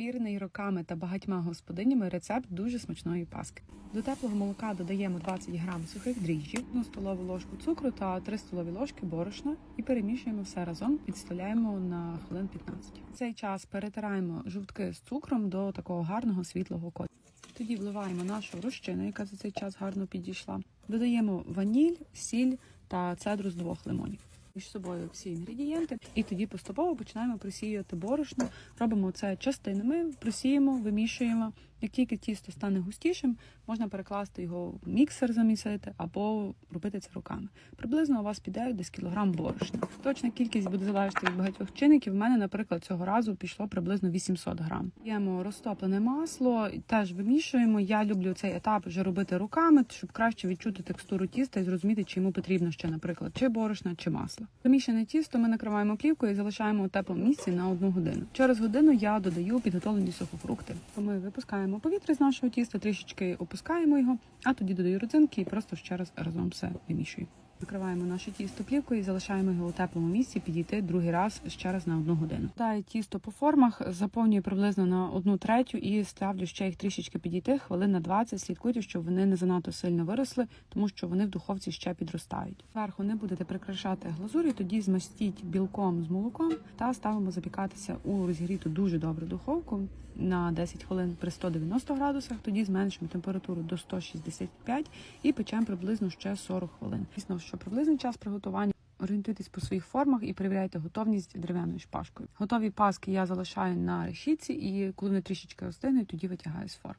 Вірний роками та багатьма господинями рецепт дуже смачної паски. До теплого молока додаємо 20 грам сухих дріжджів, 1 столову ложку цукру та 3 столові ложки борошна і перемішуємо все разом, підставляємо на хвилин 15. В цей час перетираємо жовтки з цукром до такого гарного світлого кольору. Тоді вливаємо нашу розчину, яка за цей час гарно підійшла. Додаємо ваніль, сіль та цедру з двох лимонів. Між собою всі інгредієнти, і тоді поступово починаємо просіювати борошно. Робимо це частинами, просіємо, вимішуємо. Як тільки тісто стане густішим, можна перекласти його в міксер замісити або робити це руками. Приблизно у вас піде десь кілограм борошна. Точна кількість буде залежати від багатьох чинників. У мене, наприклад, цього разу пішло приблизно 800 грам. Даємо розтоплене масло, теж вимішуємо. Я люблю цей етап вже робити руками, щоб краще відчути текстуру тіста і зрозуміти, чи йому потрібно ще, наприклад, чи борошна, чи масло. Замішане тісто ми накриваємо плівкою і залишаємо у теплому місці на одну годину. Через годину я додаю підготовлені сухофрукти. Ми випускаємо повітря з нашого тіста, трішечки опускаємо його, а тоді додаю родзинки і просто ще раз разом все вимішую. Накриваємо наше тісто плівкою і залишаємо його у теплому місці підійти другий раз ще раз на одну годину. Даю тісто по формах, заповнюю приблизно на одну третю і ставлю ще їх трішечки підійти хвилин на 20. Слідкуйте, щоб вони не занадто сильно виросли, тому що вони в духовці ще підростають. Зверху не будете прикрашати глазурі, тоді змастіть білком з молоком та ставимо запікатися у розігріту дуже добру духовку на 10 хвилин при 190 градусах. Тоді зменшимо температуру до 165 і печемо приблизно ще 40 хвилин. Що приблизний час приготування. Орієнтуйтесь по своїх формах і перевіряйте готовність дерев'яною шпажкою. Готові паски я залишаю на решітці, і коли вони трішечки розтинуть, тоді витягаю з форм.